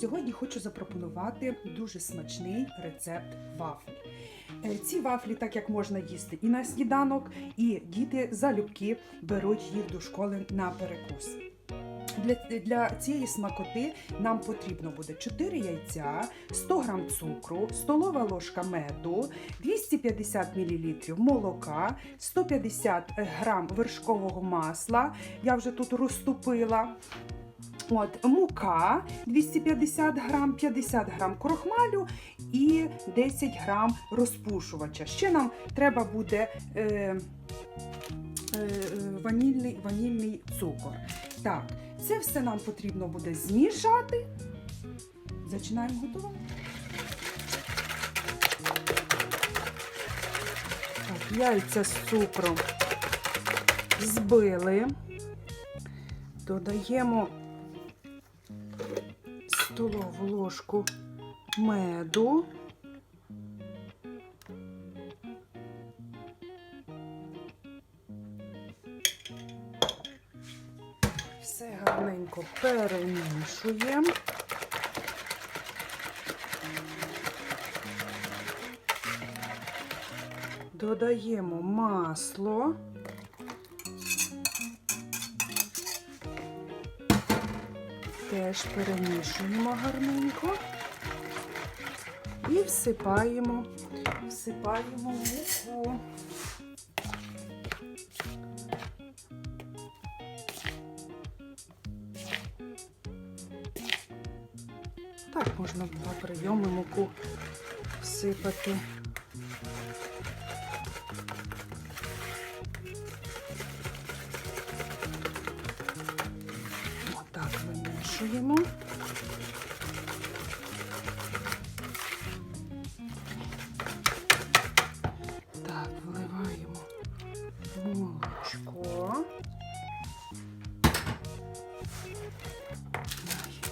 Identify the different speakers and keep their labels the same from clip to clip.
Speaker 1: Сьогодні хочу запропонувати дуже смачний рецепт вафель. Е, Ці вафлі, так як можна їсти і на сніданок, і діти залюбки беруть їх до школи на перекус. Для, для цієї смакоти нам потрібно буде 4 яйця, 100 г цукру, столова ложка меду, 250 мл молока, 150 г вершкового масла. Я вже тут розтопила. От, мука 250 грам, 50 грам крохмалю і 10 грам розпушувача. Ще нам треба буде е, е, ванільний, ванільний цукор. Так, це все нам потрібно буде змішати. Починаємо готувати. Так, яйця з цукром збили. Додаємо столову ложку меду. Все гарненько перемішуємо. Додаємо масло. Теж перемішуємо гарненько і всипаємо, всипаємо муку. Так, можна два прийоми муку всипати. Вимішуємо. Так, вливаємо молочко.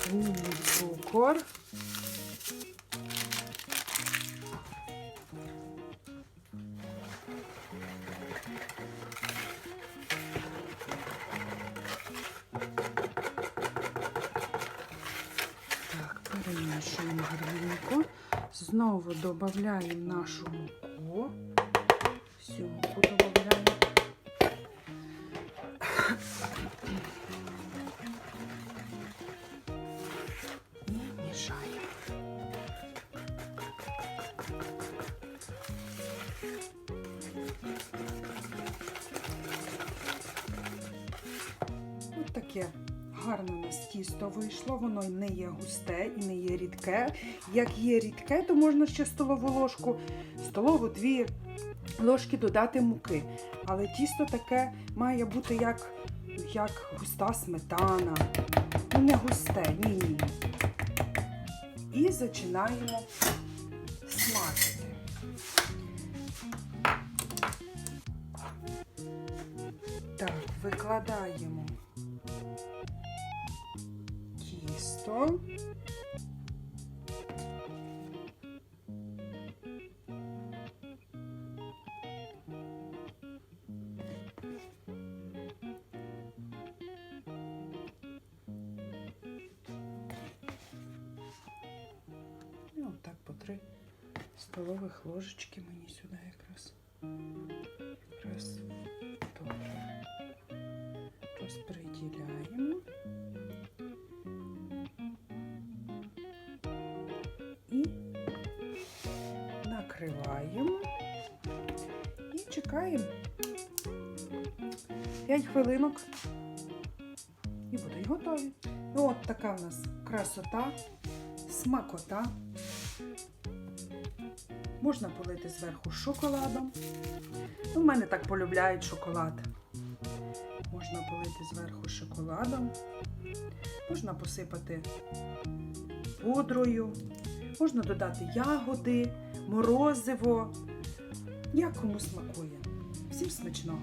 Speaker 1: Ванільний цукор. Знову додаємо нашу муку. Всю муку додаємо. І мішаємо. Ось таке Гарне у нас тісто вийшло, воно не є густе і не є рідке. Як є рідке, то можна ще столову ложку, столову дві ложки додати муки. Але тісто таке має бути як, як густа сметана. Ну, не густе, ні, ні. І починаємо смажити. Так, викладаємо тісто. І отак по три столових ложечки мені сюди якраз. Якраз добре. Розподіляємо. Чекаємо 5 хвилинок. І будуть готові. Ну, от така в нас красота, смакота. Можна полити зверху шоколадом. У мене так полюбляють шоколад. Можна полити зверху шоколадом. Можна посипати пудрою. Можна додати ягоди, морозиво. Як кому смакує. Всім смачного!